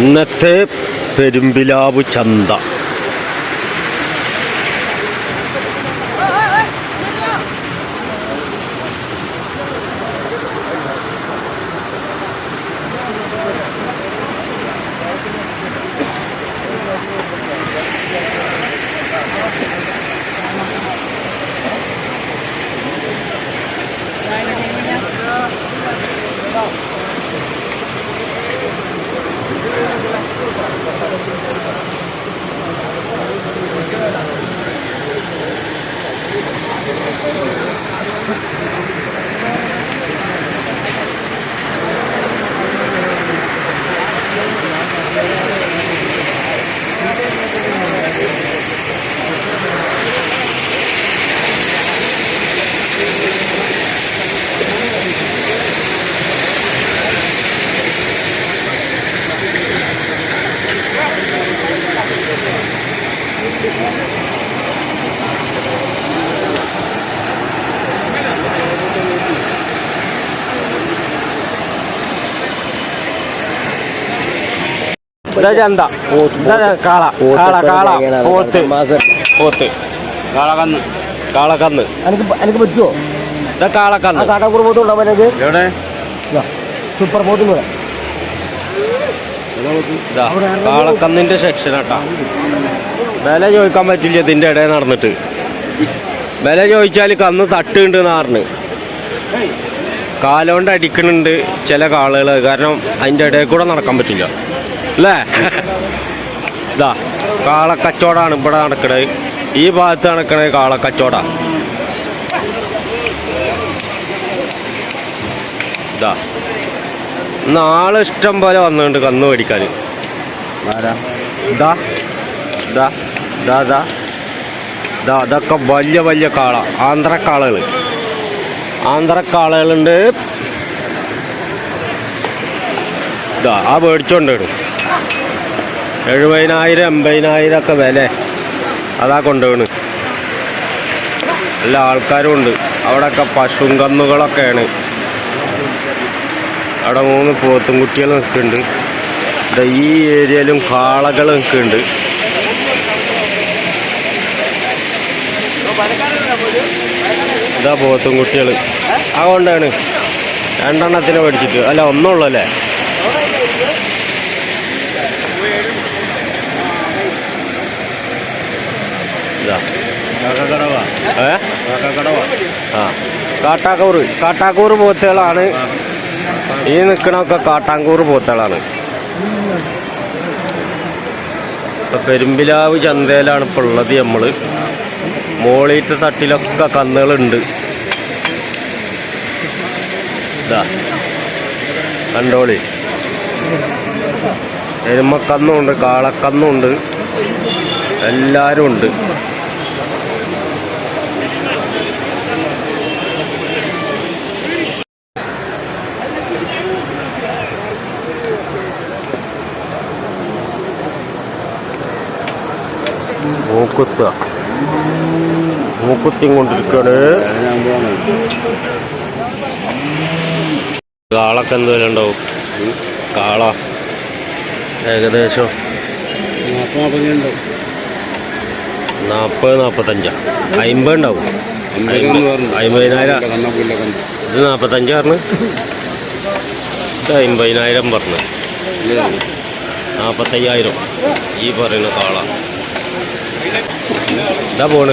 ഇന്നത്തെ പെരുമ്പിലാവ് ചന്ത. ഇതാ ചന്ത. ഇതാ കാള. കാള കാള. പോത്ത്. പോത്ത്. കാളകന്ന് കാളക്കന്ന്. എനിക്ക് എനിക്ക് പറ്റുമോ ഇതാ കാളക്കന്ന്. കാട്ടാക്കൂർ പോത്ത് ഉണ്ടോ എനിക്ക് എവിടെ? സൂപ്പർ ബോട്ടും കൂടെ ഇതാ കാളക്കന്നിന്റെ സെക്ഷൻ ആട്ടാ. വില ചോദിക്കാൻ പറ്റില്ല ഇതിന്റെ ഇടയിൽ നടന്നിട്ട്. വില ചോദിച്ചാൽ കന്ന് തട്ടുണ്ട് നാറിന് കാലോണ്ട് അടിക്കണുണ്ട് ചില കാളുകൾ കാരണം അതിന്റെ ഇടയിൽ കൂടെ നടക്കാൻ പറ്റില്ല. അല്ലേ? ഇതാ കാളക്കച്ചവടമാണ് ഇവിടെ നടക്കണത് ഈ ഭാഗത്ത് നടക്കണത് കാളക്കച്ചവട. ഇതാ നാളെ ഇഷ്ടം പോലെ വന്നിട്ടുണ്ട് കന്ന് മേടിക്കാൻ അതൊക്കെ ഇതാ ഇതാ ഇതാ ഇതാ ഇതാ ഇതൊക്കെ വലിയ വലിയ കാള ആന്ധ്രക്കാളകൾ ആന്ധ്രക്കാളകളുണ്ട്. ഇതാ ആ മേടിച്ചോണ്ട് വരും. എഴുപതിനായിരം എൺപതിനായിരം ഒക്കെ വില. അതാ കൊണ്ടുപോണ്. എല്ലാ ആൾക്കാരും ഉണ്ട്. അവിടെയൊക്കെ പശും കന്നുകളൊക്കെയാണ്. അവിടെ മൂന്ന് പോത്തും കുട്ടികൾ നിൽക്കുന്നുണ്ട്. ഇവിടെ ഈ ഏരിയയിലും കാളകൾ നിൽക്കുന്നുണ്ട്. ഇതാ പോത്തും കുട്ടികൾ അതുകൊണ്ടാണ് രണ്ടെണ്ണത്തിന് പഠിച്ചിട്ട്. അല്ല ഒന്നുള്ളൂ അല്ലേ ഇതാ കാക്കക്കടവാ കാട്ടാക്കൂർ ആ. കാട്ടാക്കൂറ്. കാട്ടാക്കൂറ് പോത്തുകളാണ്. ഈ നിൽക്കണൊക്കെ കാട്ടാങ്കൂർ പോത്തുകളാണ്. പെരുമ്പിലാവ് ചന്തയിലാണ് ഇപ്പോൾ ഉള്ളത് നമ്മൾ മോളീത്തെ തട്ടിലൊക്കെ കന്നുകളുണ്ട്. കണ്ടോളി. എരുമക്കന്നുണ്ട് കാളക്കന്നുണ്ട്. എല്ലാവരും ഉണ്ട് മൂക്കുത്ത. മൂക്കുത്തിയും കൊണ്ടിരിക്കാണ് കാളൊക്കെ എന്തുവരെ ഉണ്ടാവും? കാള ഏകദേശം നാൽപ്പത് നാൽപ്പത്തഞ്ചാ അമ്പത് ഉണ്ടാവും. പറഞ്ഞു അമ്പതിനായിരം ഇത് നാൽപ്പത്തഞ്ചാറിന് ഇത് അമ്പതിനായിരം പറഞ്ഞു. നാൽപ്പത്തയ്യായിരം ഈ പറയുന്ന കാള. ഇതാ പോണ്.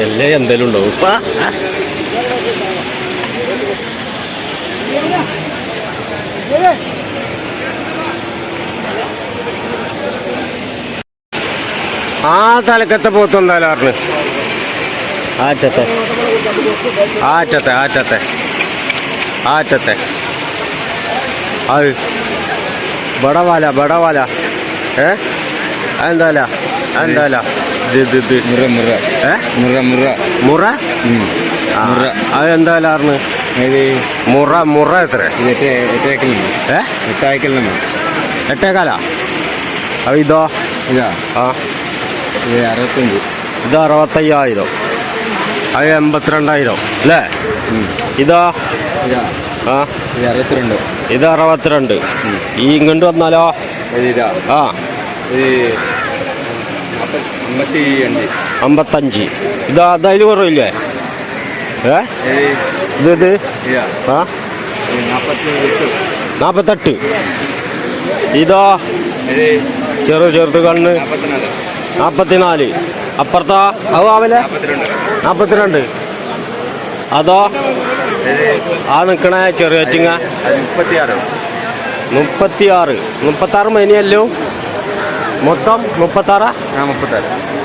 എല്ലാം എന്തെങ്കിലും ഉണ്ടാവും. ആ തലക്കത്തെ പോത്തെന്തായാലും അറിഞ്ഞ് ആറ്റത്തെ. ആറ്റത്തെ ആറ്റത്തെ. ആറ്റത്തെ. അത്. ബടവാല ബടവാല. ഏ? ഇത് ഇത് മുറ മുറ ഏ മുറ മുറ മുറ. മുറ. അതെന്തായാലും അറിഞ്ഞ് മുറ മുറ എത്ര? എട്ടേക്കാല? അത് ഇതോ? ഇതാ. ആ. ഇത് അറുപത്തഞ്ച്. ഇത് അറുപത്തയ്യായിരം. അത് എൺപത്തിരണ്ടായിരം. അല്ലേ. ഇതോ? ആ. ഇത് അറുപത്തിരണ്ട്. ഇത് അറുപത്തിരണ്ട്. ഈ ഇങ്ങോട്ട് വന്നാലോ? ആ. അമ്പത്തഞ്ച്. ഇത് അതിൽ കുറവില്ലേ? ഏ? ഇത് ഇത്? ആ. നാൽപ്പത്തെട്ട് ഇതോ ചെറു ചെറുത്ത് കണ്ണ്. നാപ്പത്തിനാല്. നാൽപ്പത്തിനാല് അപ്പുറത്തോ അത് ആവലെ നാപ്പത്തിരണ്ട്. നാൽപ്പത്തിരണ്ട് അതോ? ആ നിൽക്കണേ ചെറിയ മുപ്പത്തിയാറ്. മുപ്പത്തിയാറ്. മുപ്പത്താറ് മേനിയല്ലോ മൊത്തം മുപ്പത്താറാ? ആ മുപ്പത്താറ്.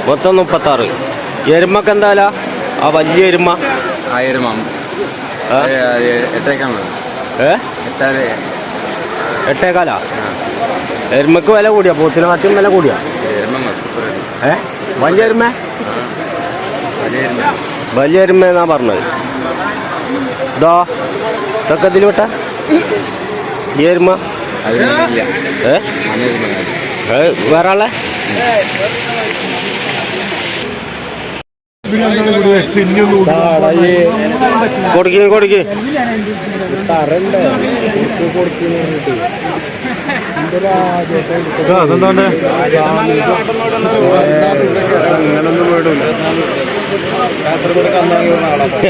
മൊത്തം മുപ്പത്താറ്. എരുമക്ക് എന്താ ആ വലിയ എരുമ. ആം. എരുമ. ഏ എട്ടാൽ. ആ. എരുമക്ക് വില കൂടിയാ? പോത്തിന് മാറ്റം വില കൂടിയാ? ഏ? വലിയ എരുമ? വലിയ എരുമ. എന്നാ പറഞ്ഞത്? ഇതോ. ഇതൊക്കെ ഇതിൽ വിട്ട? ഈ എരുമ? അത് ഇല്ല ഏ അന്നെരുമ ഏ, വേറെ ആളെ കൊടുക്കി കൊടുക്കി മൂന്ന്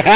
ആ,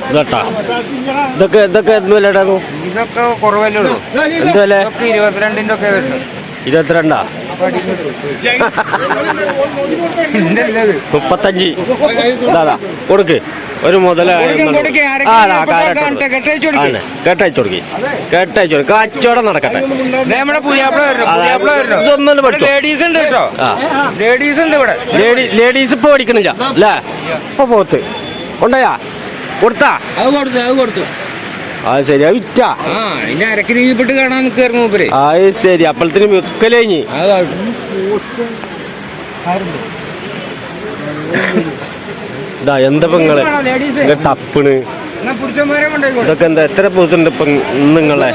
ഇതട്ടാ. ഇതൊക്കെ ഇതൊക്കെ എന്ത് വില ഇതൊക്കെ കുറവല്ലേ ഉള്ളൂ. എന്ത് വില? ഇരുപത്തിരണ്ടിന്റെ ഒക്കെ ഇരുപത്തിരണ്ടാ? മുപ്പത്തഞ്ച്. ഇതാ കൊടുക്ക്. ഒരു മുതലായ കേട്ടയച്ചു കൊടുക്കി. കേട്ടയച്ചു കൊടുക്കി. കച്ചവടം നടക്കട്ടെ. ഇതൊന്നും പഠിച്ചോ. ലേഡീസ് ഉണ്ട് കേട്ടോ. ലേഡീസ് ഉണ്ട് ഇവിടെ. ലേഡി ലേഡീസ് ഇപ്പൊ പഠിക്കണില്ല അല്ലേ? ഇപ്പൊ പോത്ത്. ഉണ്ടായാ കൊടുത്താ? അത് കൊടുത്തു അത് കൊടുത്തു. അത് ശരി അത് വിറ്റാ. ആ അതിന്റെ അരക്ക് കാണാൻ നിൽക്കായിരുന്നു മൂപ്പര്. അത് ശരി അപ്പഴത്തിന് വിക്കലേഞ്ഞി ഇതാ എന്താ പെങ്ങൾ ഇങ്ങ തപ്പിണ്. ഇതൊക്കെ എന്താ എത്ര പോത്തുണ്ട് ഇപ്പൊ നിങ്ങളെ?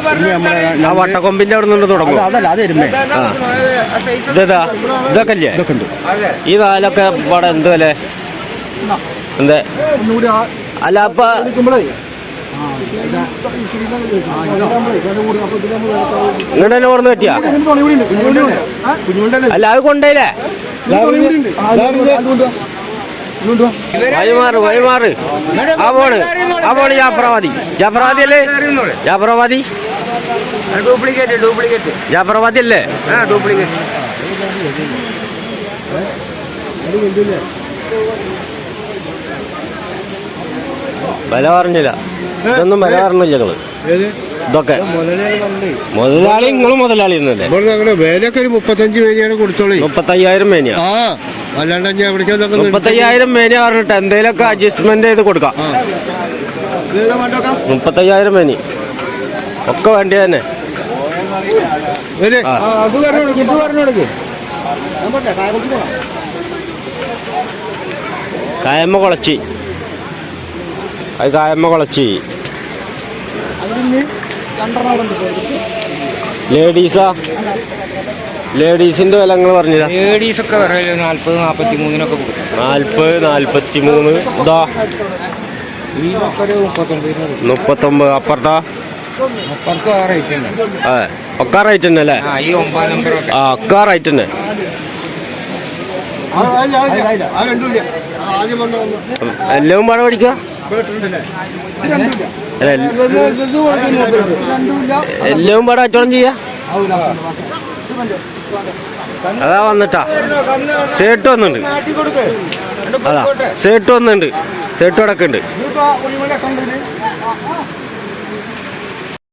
ആ വട്ടക്കൊമ്പിന്റെ അവിടെ നിന്ന് തുടങ്ങും ഇതാ ഇതൊക്കെ അല്ലേ ഈ നാലൊക്കെ ഇവിടെ എന്ത് വില? എന്താ? അല്ല അപ്പൊ ഇങ്ങോട്ട് തന്നെ ഓർന്ന് പറ്റിയാ? അല്ല അത് കൊണ്ടേലേ. വഴിമാറ് വഴിമാറ്. ആ പോണ്. ആ പോണ് ജാഫറാബാദി ജാഫറാബാദി അല്ലേ? Jafarabadi duplicate duplicate. ജാഫറാബാദി അല്ലേ? ആ ഡ്യൂപ്ലിക്കേറ്റ്? വില പറഞ്ഞില്ല. ഇതൊന്നും വില പറഞ്ഞില്ല ഞങ്ങൾ ഏത്? ഇതൊക്കെ. മുതലാളി നിങ്ങളും മുതലാളി എന്നല്ലേ ഇവിടെ ഞങ്ങളുടെ വിലയൊക്കെ ഒരു മുപ്പത്തഞ്ച് പേരെയാണ് കൊടുത്തോളേ. മുപ്പത്തയ്യായിരം മേനിയാ. അല്ലാണ്ട് മുപ്പത്തയ്യായിരം മേനിയ പറഞ്ഞിട്ട് എന്തേലൊക്കെ അഡ്ജസ്റ്റ്മെന്റ് ചെയ്ത് കൊടുക്കാം. മുപ്പത്തയ്യായിരം മേനി. ഒക്കെ വേണ്ടി തന്നെ. കായമ്മ കുളച്ചി. അത് കായമ്മ കുളച്ചി ലേഡീസാ ലേഡീസിന്റെ വില നിങ്ങൾ പറഞ്ഞതാ ലേഡീസ് ഒക്കെ നാല്പത് നാപ്പത്തി മൂന്നിനൊക്കെ കൊടുക്കും നാല്പത്തി മൂന്ന് ഇതാ മുപ്പത്തൊമ്പത് അപ്പുറത്താ ഒക്കെ റേറ്റ് തന്നെ അല്ലേ ആ ഒക്കെ റേറ്റ് തന്നെ എല്ലാം പാടെ പഠിക്കുക എല്ലാം പാടെ കച്ചവടം ചെയ്യാ? അതാ വന്നിട്ടാ. സേട്ട് വന്നിട്ടുണ്ട്. അതാ സേട്ട് വന്നിട്ടുണ്ട്. സേട്ട് അടക്കുന്നുണ്ട്